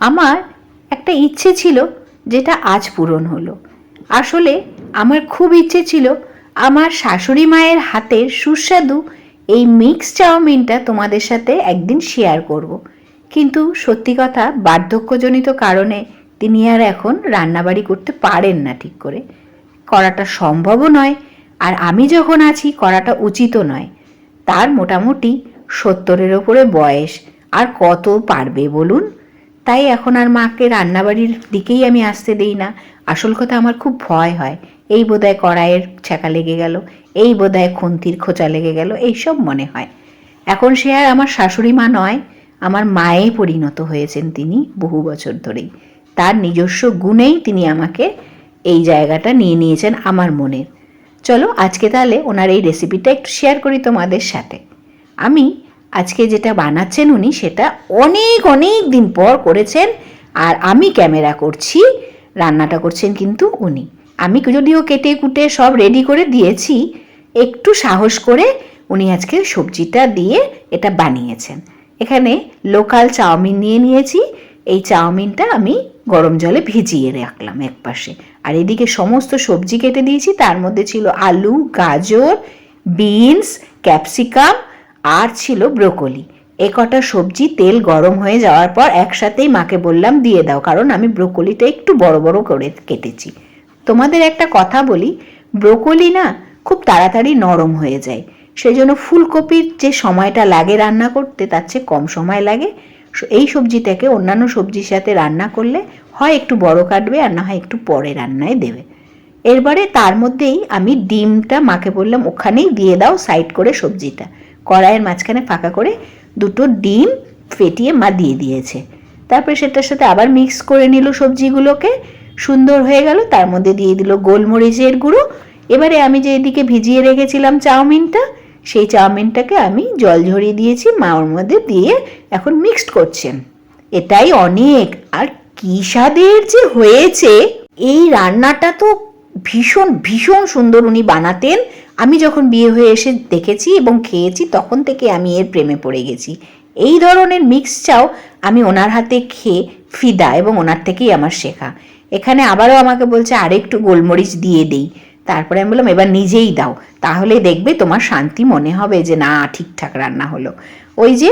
আমার একটা ইচ্ছে ছিল যেটা আজ পূরণ হলো। আসলে আমার খুব ইচ্ছে ছিল আমার শাশুড়ি মায়ের হাতের সুস্বাদু এই মিক্স চাউমিনটা তোমাদের সাথে একদিন শেয়ার করব। কিন্তু সত্যি কথা বার্ধক্যজনিত কারণে তিনি আর এখন রান্নাবাড়ি করতে পারেন না ঠিক করে। করাটা সম্ভবও নয় আর আমি যখন আছি করাটা উচিতও নয়। তার মোটামুটি সত্তরের ওপরে বয়স। আর কত পারবে বলুন? তাই এখন আর মাকে রান্নাবাড়ির দিকেই আমি আসতে দেই না। আসল কথা আমার খুব ভয় হয়। এই বোধহয় কড়াইয়ের ছ্যাঁকা লেগে গেল, এই বোধহয় খুন্তির খোঁচা লেগে গেল, এইসব মনে হয়। এখন সে আর আমার শাশুড়ি মা নয়, আমার মায়ে পরিণত হয়েছেন তিনি বহু বছর ধরেই। তার নিজস্ব গুণেই তিনি আমাকে এই জায়গাটা নিয়ে নিয়েছেন আমার মনের। চলো আজকে তাহলে ওনার এই রেসিপিটা একটু শেয়ার করি তোমাদের সাথে। আমি আজকে যেটা বানাচ্ছেন উনি সেটা অনেক অনেক দিন পর করেছেন আর আমি ক্যামেরা করছি, রান্নাটা করছেন কিন্তু উনি। আমি যদিও কেটে কুটে সব রেডি করে দিয়েছি, একটু সাহস করে উনি আজকে সবজিটা দিয়ে এটা বানিয়েছেন। এখানে লোকাল চাউমিন নিয়ে নিয়েছি, এই চাউমিনটা আমি গরম জলে ভিজিয়ে রাখলাম একপাশে। আর এদিকে সমস্ত সবজি কেটে দিয়েছি, তার মধ্যে ছিল আলু, গাজর, বিনস, ক্যাপসিকাম আর ছিল ব্রোকলি। এ কটা সবজি তেল গরম হয়ে যাওয়ার পর একসাথেই মাকে বললাম, দিয়ে দাও, কারণ আমি ব্রোকলিটা একটু বড় বড় করে কেটেছি। তোমাদের একটা কথা বলি, ব্রোকলি না খুব তাড়াতাড়ি নরম হয়ে যায়। সেই জন্য ফুলকপির যে সময়টা লাগে রান্না করতে, তার চেয়ে কম সময় লাগে। এই সবজিটাকে অন্যান্য সবজির সাথে রান্না করলে হয় একটু বড় কাটবে আর না হয় একটু পরে রান্নায় দেবে। এরপরে তার মধ্যেই আমি ডিমটা মাকে বললাম, ওখানেই দিয়ে দাও, সাইড করে সবজিটা। কড়াইয়ের মাঝখানে ফাঁকা করে দুটো ডিম ফেটিয়ে মা দিয়ে দিয়েছে। তারপরে সেটার সাথে আবার মিক্স করে নিল সবজিগুলোকে। সুন্দর হয়ে গেল, তার মধ্যে দিয়ে দিল গোলমরিচের গুঁড়ো। এবারে আমি যে এদিকে ভিজিয়ে রেখেছিলাম চাউমিনটা, সেই চাউমিনটাকে আমি জল ঝরিয়ে দিয়েছি, মা ওর মধ্যে দিয়ে এখন মিক্সড করছেন। এটাই অনেক, আর কি স্বাদের যে হয়েছে! এই রান্নাটা তো ভীষণ ভীষণ সুন্দর উনি বানাতেন। আমি যখন বিয়ে হয়ে এসে দেখেছি এবং খেয়েছি, তখন থেকে আমি এর প্রেমে পড়ে গেছি। এই ধরনের মিক্স চাও আমি ওনার হাতে খেয়ে ফিদা এবং ওনার থেকেই আমার শেখা। এখানে আবারও আমাকে বলছে, আরেকটু গোলমরিচ দিয়ে দেই। তারপরে আমি বললাম, এবার নিজেই দাও। তাহলে দেখবে তোমার শান্তি মনে হবে যে, না, ঠিকঠাক রান্না হলো। ওই যে,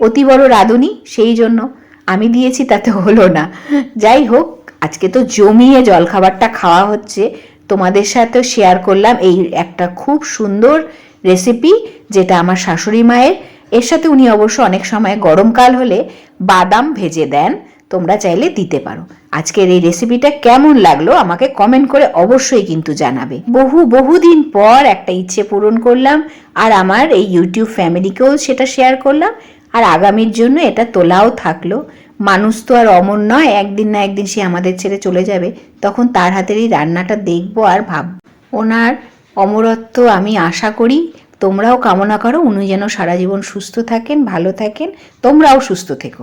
অতি বড় রাঁধুনি, সেই জন্য আমি দিয়েছি, তাতে হলো না। যাই হোক, আজকে তো জমিয়ে জলখাবারটা খাওয়া হচ্ছে। তোমাদের সাথেও শেয়ার করলাম এই একটা খুব সুন্দর রেসিপি যেটা আমার শাশুড়ি মায়ের। এর সাথে উনি অবশ্য অনেক সময় গরমকাল হলে বাদাম ভেজে দেন, তোমরা চাইলে দিতে পারো। আজকের এই রেসিপিটা কেমন লাগল আমাকে কমেন্ট করে অবশ্যই কিন্তু জানাবে। বহু বহুদিন পর একটা ইচ্ছে পূরণ করলাম আর আমার এই ইউটিউব ফ্যামিলিকেও সেটা শেয়ার করলাম। আর আগামীর জন্য এটা তোলাও থাকল। মানুষ তো আর অমর নয়, একদিন না একদিন সে আমাদের ছেড়ে চলে যাবে। তখন তার হাতের এই রান্নাটা দেখব আর ভাব। ওনার অমরত্ব আমি আশা করি, তোমরাও কামনা করো, উনি যেন সারা জীবন সুস্থ থাকেন, ভালো থাকেন, তোমরাও সুস্থ থেকো।